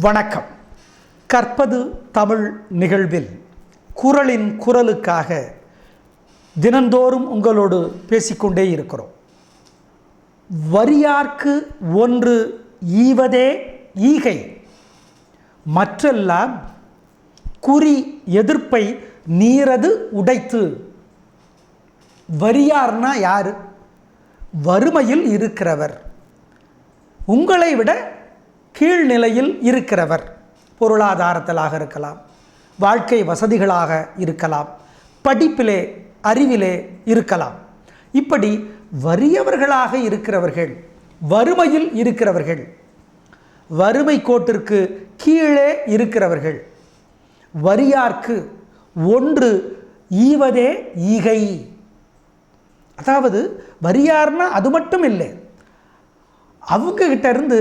வணக்கம். கற்பது தமிழ் நிகழ்வில் குரலின் குரலுக்காக தினந்தோறும் உங்களோடு பேசிக்கொண்டே இருக்கிறோம். வரியார்க்கு ஒன்று ஈவதே ஈகை. மற்றெல்லாம் குறி எதிர்ப்பை நீரது உடைத்து. வரியார்னா யார்? வறுமையில் இருக்கிறவர். உங்களை விட கீழ்நிலையில் இருக்கிறவர் பொருளாதாரத்திலாக இருக்கலாம் வாழ்க்கை வசதிகளாக இருக்கலாம் படிப்பிலே அறிவிலே இருக்கலாம். இப்படி வறியவர்களாக இருக்கிறவர்கள் வறுமையில் இருக்கிறவர்கள் வறுமை கோட்டிற்கு கீழே இருக்கிறவர்கள் வரியார்க்கு ஒன்று ஈவதே ஈகை. அதாவது வரியார்னா அது மட்டும் இல்லை அவங்ககிட்ட இருந்து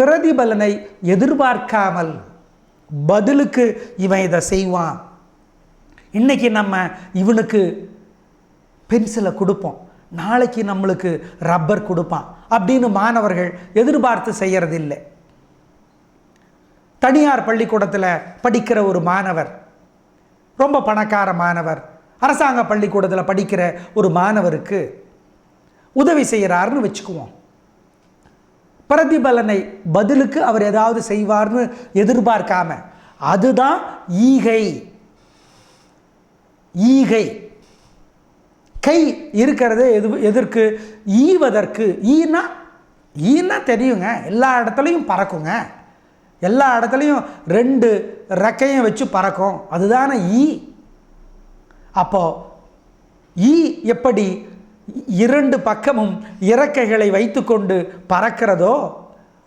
பிரதிபலனை எதிர்பார்க்காமல் பதிலுக்கு இவன் இதை செய்வான். இன்றைக்கி நம்ம இவனுக்கு பென்சிலை கொடுப்போம். நாளைக்கு நம்மளுக்கு ரப்பர் கொடுப்பான். அப்படின்னு மாணவர்கள் எதிர்பார்த்து செய்கிறதில்லை தனியார் பள்ளிக்கூடத்தில் படிக்கிற ஒரு மாணவர் ரொம்ப பணக்கார மாணவர் அரசாங்க பள்ளிக்கூடத்தில் படிக்கிற ஒரு மாணவருக்கு உதவி செய்கிறாருன்னு வச்சுக்குவோம். பிரதிபலனை பதிலுக்கு அவர் ஏதாவது செய்வார்னு எதிர்பார்க்காம அதுதான் ஈகை. ஈகை. கை இருக்கிறது எது எதற்கு? ஈவதற்கு. ஈனா ஈனா தெரியுங்க. எல்லா இடத்துலையும் பறக்குங்க. எல்லா இடத்துலையும் ரெண்டு ரெக்கையும் வச்சு பறக்கும். அதுதானே ஈ. அப்போ ஈ எப்படி இரண்டு பக்கமும் இறக்கைகளை வைத்துக்கொண்டு பறக்கிறதோ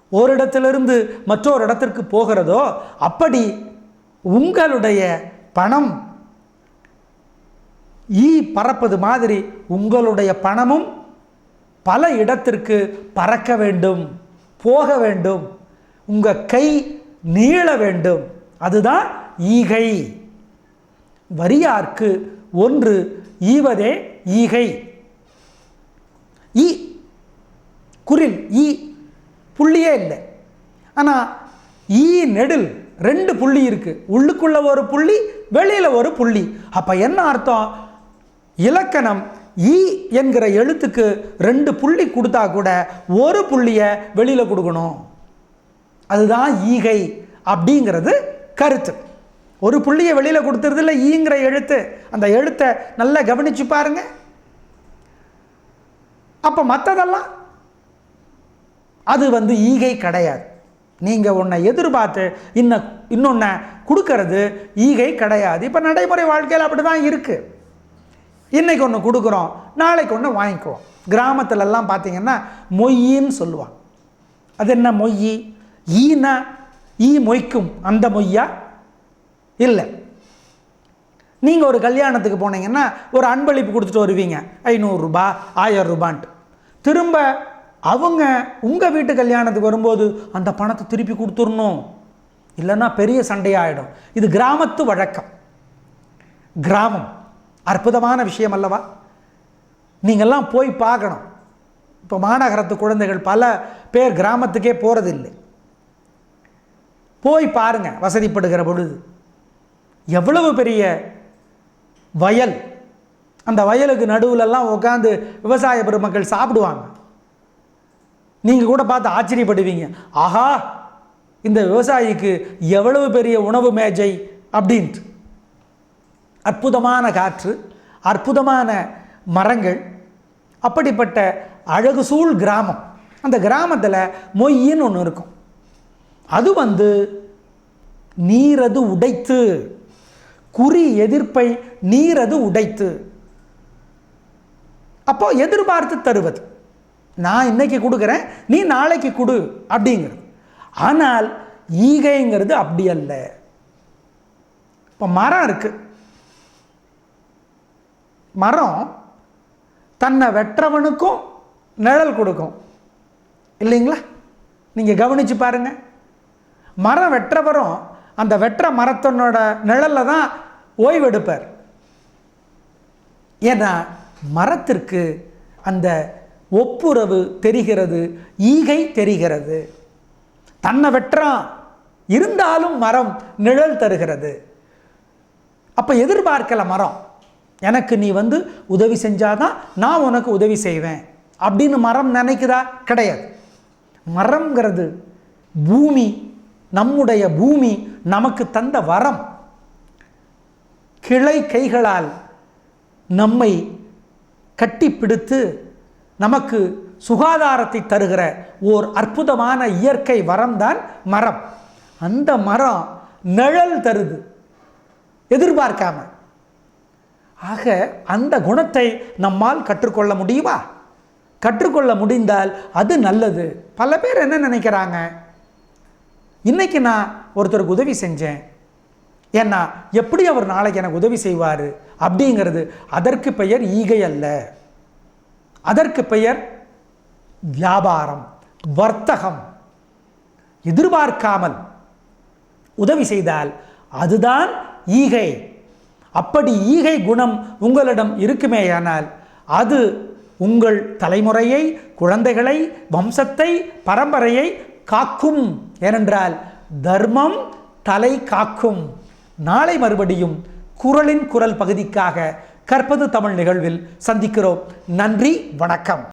ஒரு இடத்திலிருந்து மற்றொரு இடத்திற்கு போகிறதோ அப்படி உங்களுடைய பணம் ஈ பறப்பது மாதிரி உங்களுடைய பணமும் பல இடத்திற்கு பறக்க வேண்டும் போக வேண்டும் உங்கள் கை நீள வேண்டும். அதுதான் ஈகை. வரியார்க்கு ஒன்று ஈவதே ஈகை. ஈ குரில் ஈ புள்ளியே இல்லை. ஆனால் ஈ நெடில் ரெண்டு புள்ளி இருக்குது உள்ளுக்குள்ள ஒரு புள்ளி வெளியில் ஒரு புள்ளி. அப்போ என்ன அர்த்தம்? இலக்கணம் ஈ என்கிற எழுத்துக்கு ரெண்டு புள்ளி கொடுத்தா கூட ஒரு புள்ளியை வெளியில் கொடுக்கணும். அதுதான் ஈகை அப்படிங்கிறது கருத்து. ஒரு புள்ளியை வெளியில் கொடுத்துறதுல ஈங்கிற எழுத்து. அந்த எழுத்தை நல்லா கவனிச்சு பாருங்கள் அப்போ மற்றதெல்லாம் அது வந்து ஈகை கிடையாது. நீங்கள் உன்னை எதிர்பார்த்து இன்ன இன்னொன்று கொடுக்கறது ஈகை கிடையாது. இப்போ நடைமுறை வாழ்க்கையில் அப்படி தான் இருக்குது இன்றைக்கி ஒன்று கொடுக்குறோம் நாளைக்கு ஒன்று வாங்கிக்குவோம். கிராமத்துலலாம் பார்த்தீங்கன்னா மொய்யின்னு சொல்லுவான் அது என்ன மொய் ஈனா ஈ மொய்க்கும். அந்த மொய்யா? இல்லை. நீங்கள் ஒரு கல்யாணத்துக்கு போனீங்கன்னா ஒரு அன்பளிப்பு கொடுத்துட்டு வருவீங்க. ஐநூறுரூபா ஆயிரம் ரூபான்ட்டு. திரும்ப அவங்க உங்கள் வீட்டு கல்யாணத்துக்கு வரும்போது அந்த பணத்தை திருப்பி கொடுத்துடணும். இல்லைன்னா பெரிய சண்டையாயிடும். இது கிராமத்து வழக்கம். கிராமம். அற்புதமான விஷயம் அல்லவா? நீங்கள்லாம் போய் பார்க்கணும். இப்போ மாநகரத்து குழந்தைகள் பல பேர் கிராமத்துக்கே போகிறதில்லை போய் பாருங்கள் வசதிப்படுகிற பொழுது. எவ்வளவு பெரிய வயல். அந்த வயலுக்கு நடுவுலலாம் உட்காந்து விவசாய பெருமக்கள் சாப்பிடுவாங்க. நீங்கள் கூட பார்த்து ஆச்சரியப்படுவீங்க. ஆஹா இந்த விவசாயிக்கு எவ்வளவு பெரிய உணவு மேஜை அப்படின்ட்டு. அற்புதமான காற்று அற்புதமான மரங்கள் அப்படிப்பட்ட அழகு சூழ் கிராமம். அந்த கிராமத்தில் மொய்யின்னு ஒன்று இருக்கும். அது வந்து நீரது உடைத்து குறி எதிர்ப்பை நீரது உடைத்து. அப்போது எதிர்பார்த்து தருவது. நான் இன்றைக்கி கொடுக்குறேன் நீ நாளைக்கு கொடு அப்படிங்கிறது. ஆனால் ஈகைங்கிறது அப்படி அல்ல. இப்போ மரம் இருக்குது மரம் தன்னை வெற்றவனுக்கும் நிழல் கொடுக்கும். இல்லைங்களா? நீங்கள் கவனித்து பாருங்க. மரம் வெற்றவரும் அந்த வெற்ற மரத்தனோட நிழலில் தான் ஓய்வெடுப்பார். ஏன்னா மரத்திற்கு அந்த ஒப்புரவு தெரிகிறது ஈகை தெரிகிறது. தன்னை வெட்டுறான் இருந்தாலும் மரம் நிழல் தருகிறது. அப்போ எதிர்பார்க்கல மரம் எனக்கு நீ வந்து உதவி செஞ்சாதான் நான் உனக்கு உதவி செய்வேன் அப்படின்னு மரம் நினைக்குதா? கிடையாது. மரம்ங்கிறது பூமி நம்முடைய பூமி நமக்கு தந்த வரம். கிளை கைகளால் நம்மை கட்டிப்பிடித்து நமக்கு சுகாதாரத்தை தருகிற ஓர் அற்புதமான இயற்கை வரம்தான் மரம். அந்த மரம் நிழல் தருது. எதிர்பார்க்காம. ஆக அந்த குணத்தை நம்மால் கற்றுக்கொள்ள முடியுமா? கற்றுக்கொள்ள முடிந்தால் அது நல்லது. பல பேர் என்ன நினைக்கிறாங்க? இன்னைக்கு நான் ஒருத்தருக்கு உதவி செஞ்சேன். ஏன்னா எப்படி அவர் நாளைக்கு எனக்கு உதவி செய்வார்? அப்படிங்கிறது அதற்கு பெயர் ஈகை அல்ல. அதற்கு பெயர் வியாபாரம் வர்த்தகம். எதிர்பார்க்காமல் உதவி செய்தால் அதுதான் ஈகை. அப்படி ஈகை குணம் உங்களிடம் இருக்குமேயானால் அது உங்கள் தலைமுறையை குழந்தைகளை வம்சத்தை பரம்பரையை காக்கும். ஏனென்றால் தர்மம் தலை காக்கும். நாளை மறுபடியும் குரலின் குரல் பகுதிக்காக கற்பது தமிழ் நிகழ்வில் சந்திக்கிறோம். நன்றி வணக்கம்.